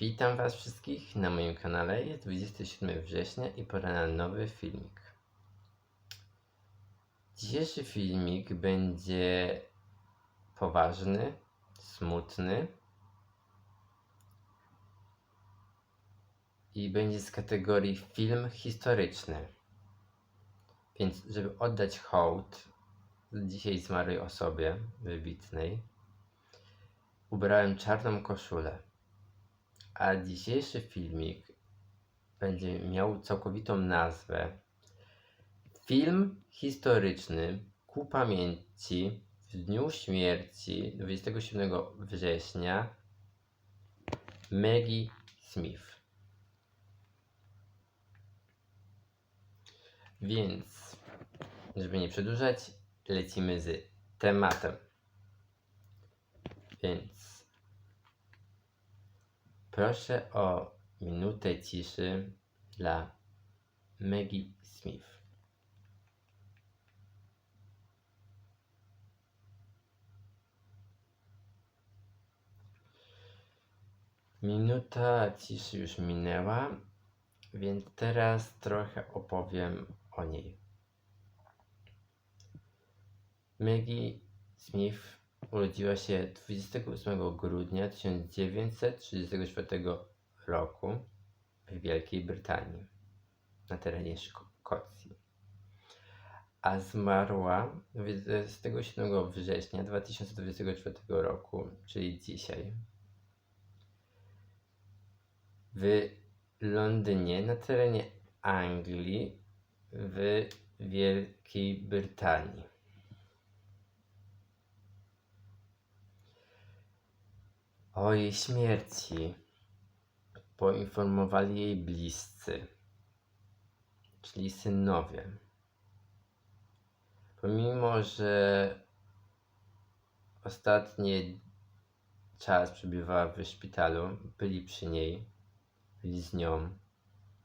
Witam Was wszystkich na moim kanale. Jest 27 września i pora na nowy filmik. Dzisiejszy filmik będzie poważny, smutny i będzie z kategorii film historyczny. Więc, żeby oddać hołd dzisiaj zmarłej osobie wybitnej, ubrałem czarną koszulę. A dzisiejszy filmik będzie miał całkowitą nazwę Film historyczny ku pamięci w dniu śmierci 27 września Maggie Smith. Więc, żeby nie przedłużać, lecimy z tematem. Więc Proszę o minutę ciszy dla Maggie Smith. Minuta ciszy już minęła, więc teraz trochę opowiem o niej. Maggie Smith urodziła się 28 grudnia 1934 roku w Wielkiej Brytanii, na terenie Szkocji, a zmarła 27 września 2024 roku, czyli dzisiaj, w Londynie, na terenie Anglii, w Wielkiej Brytanii. O jej śmierci poinformowali jej bliscy, czyli synowie. Pomimo, że ostatni czas przebywała w szpitalu, byli przy niej, byli z nią,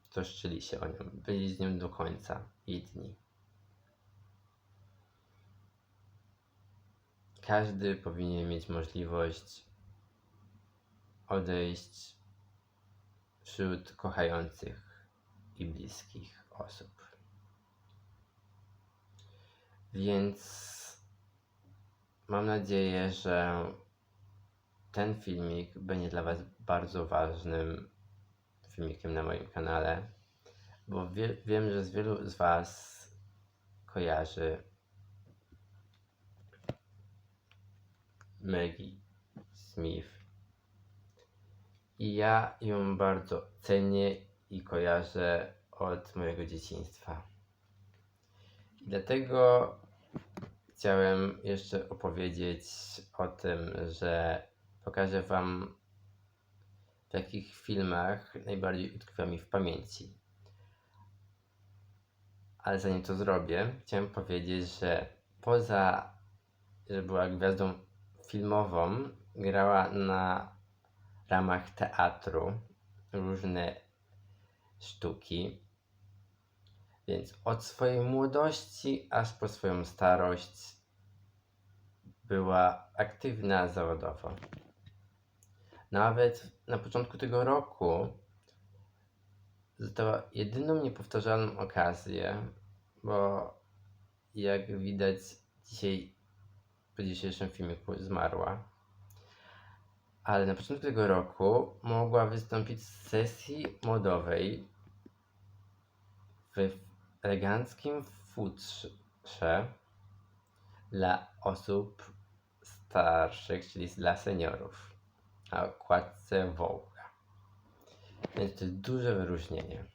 troszczyli się o nią, byli z nią do końca jej dni. Każdy powinien mieć możliwość odejść wśród kochających i bliskich osób. Więc mam nadzieję, że ten filmik będzie dla Was bardzo ważnym filmikiem na moim kanale, bo wie, wiem, że z wielu z Was kojarzy Maggie Smith i ja ją bardzo cenię i kojarzę od mojego dzieciństwa. Dlatego chciałem jeszcze opowiedzieć o tym, że pokażę Wam, w jakich filmach najbardziej utkwiła mi w pamięci. Ale zanim to zrobię, chciałem powiedzieć, że poza, że była gwiazdą filmową, grała na ramach teatru różne sztuki. Więc od swojej młodości aż po swoją starość była aktywna zawodowo. Nawet na początku tego roku została jedyną niepowtarzalną okazję, bo jak widać dzisiaj po dzisiejszym filmiku zmarła ale na początku tego roku mogła wystąpić w sesji modowej w eleganckim futrze dla osób starszych, czyli dla seniorów, na okładce Vogue. Więc to jest duże wyróżnienie.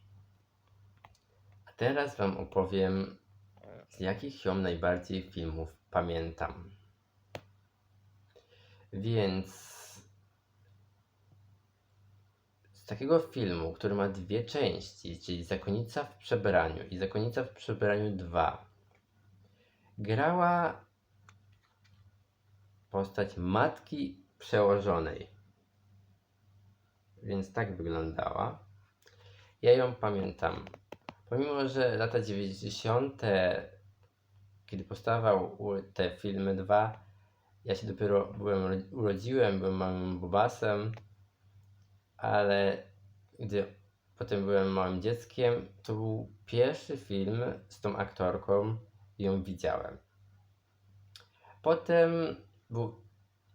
A teraz Wam opowiem, z jakich ją najbardziej filmów pamiętam. Więc takiego filmu, który ma dwie części, czyli Zakonnica w przebraniu i Zakonnica w przebraniu 2, grała postać matki przełożonej. Więc tak wyglądała. Ja ją pamiętam. Pomimo, że lata 90., kiedy powstawał te filmy dwa, ja się dopiero byłem, urodziłem, byłem małym bobasem ale gdy potem byłem małym dzieckiem, to był pierwszy film z tą aktorką i ją widziałem. Potem był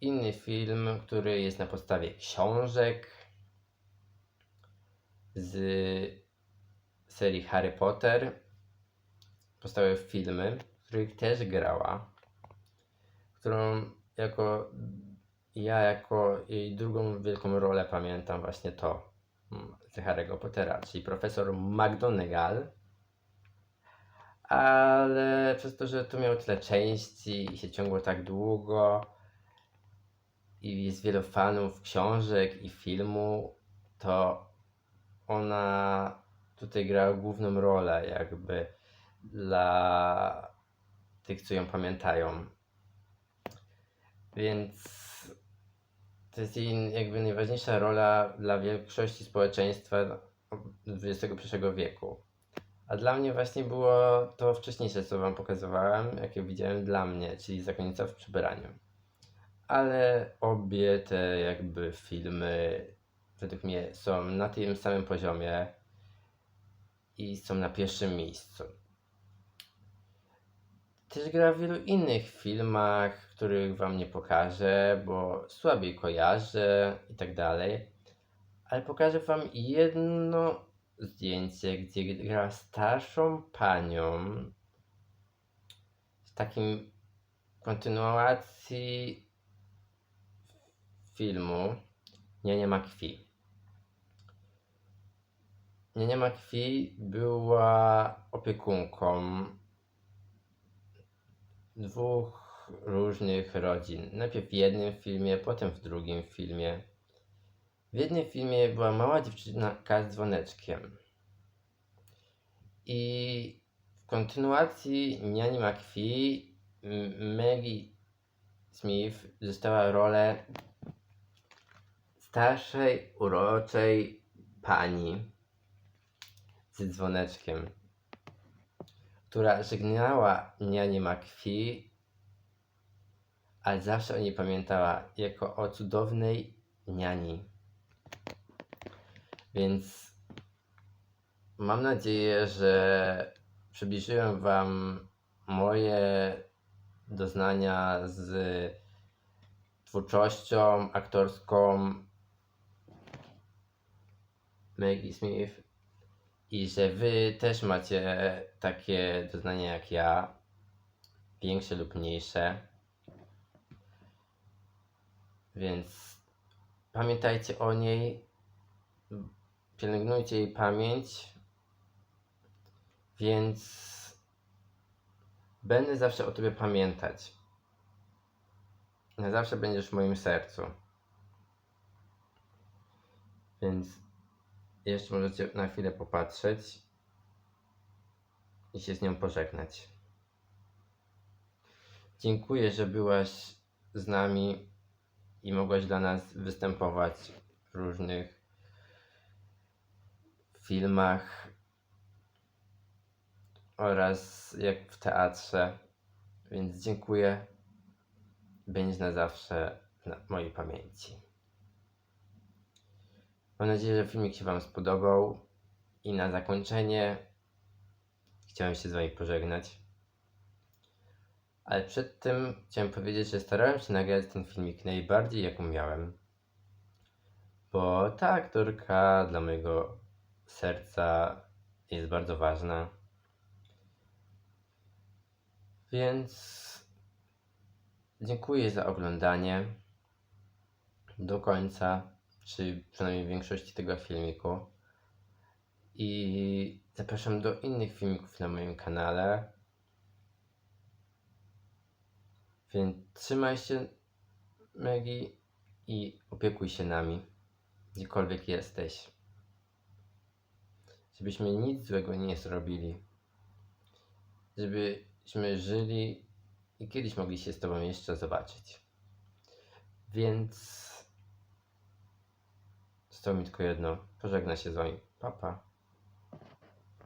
inny film, który jest na podstawie książek z serii Harry Potter. Powstały filmy, w których też grała, którą jako ja jako jej drugą wielką rolę pamiętam właśnie to mm, z Harry'ego Pottera, czyli profesor McGonagall. Ale przez to, że to miało tyle części i się ciągło tak długo i jest wielu fanów książek i filmu, to ona tutaj grała główną rolę jakby dla tych, co ją pamiętają. Więc to jest jej jakby najważniejsza rola dla większości społeczeństwa XXI wieku. A dla mnie właśnie było to wcześniejsze, co wam pokazywałem, jakie widziałem dla mnie, czyli Zakonnica w przebraniu. Ale obie te jakby filmy według mnie są na tym samym poziomie i są na pierwszym miejscu. Też gra w wielu innych filmach, których wam nie pokażę, bo słabiej kojarzę i tak dalej. Ale pokażę wam jedno zdjęcie, gdzie gra starszą panią w takim kontynuacji filmu Nie, nie ma krwi. Nie, nie ma krwi była opiekunką dwóch różnych rodzin. Najpierw w jednym filmie, potem w drugim filmie. W jednym filmie była mała dziewczynka z dzwoneczkiem. I w kontynuacji Niani ma krwi M- Maggie Smith dostała rolę starszej, uroczej pani z dzwoneczkiem, która żegnała Niani krwi, ale zawsze o niej pamiętała jako o cudownej niani. Więc mam nadzieję, że przybliżyłem Wam moje doznania z twórczością aktorską Maggie Smith i że Wy też macie takie doznania jak ja, większe lub mniejsze. Więc pamiętajcie o niej, pielęgnujcie jej pamięć, więc będę zawsze o Tobie pamiętać. Na zawsze będziesz w moim sercu. Więc jeszcze możecie na chwilę popatrzeć i się z nią pożegnać. Dziękuję, że byłaś z nami i mogłaś dla nas występować w różnych filmach oraz jak w teatrze. Więc dziękuję. Będziesz na zawsze na mojej pamięci. Mam nadzieję, że filmik się Wam spodobał. I na zakończenie chciałem się z Wami pożegnać. Ale przed tym chciałem powiedzieć, że starałem się nagrać ten filmik najbardziej jak umiałem. Bo ta aktorka dla mojego serca jest bardzo ważna. Więc dziękuję za oglądanie do końca, czy przynajmniej większości tego filmiku. I zapraszam do innych filmików na moim kanale. Więc trzymaj się, Maggie, i opiekuj się nami, gdziekolwiek jesteś. Żebyśmy nic złego nie zrobili. Żebyśmy żyli i kiedyś mogli się z Tobą jeszcze zobaczyć. Więc zostało mi tylko jedno. Pożegna się z Wami. Papa. Pa.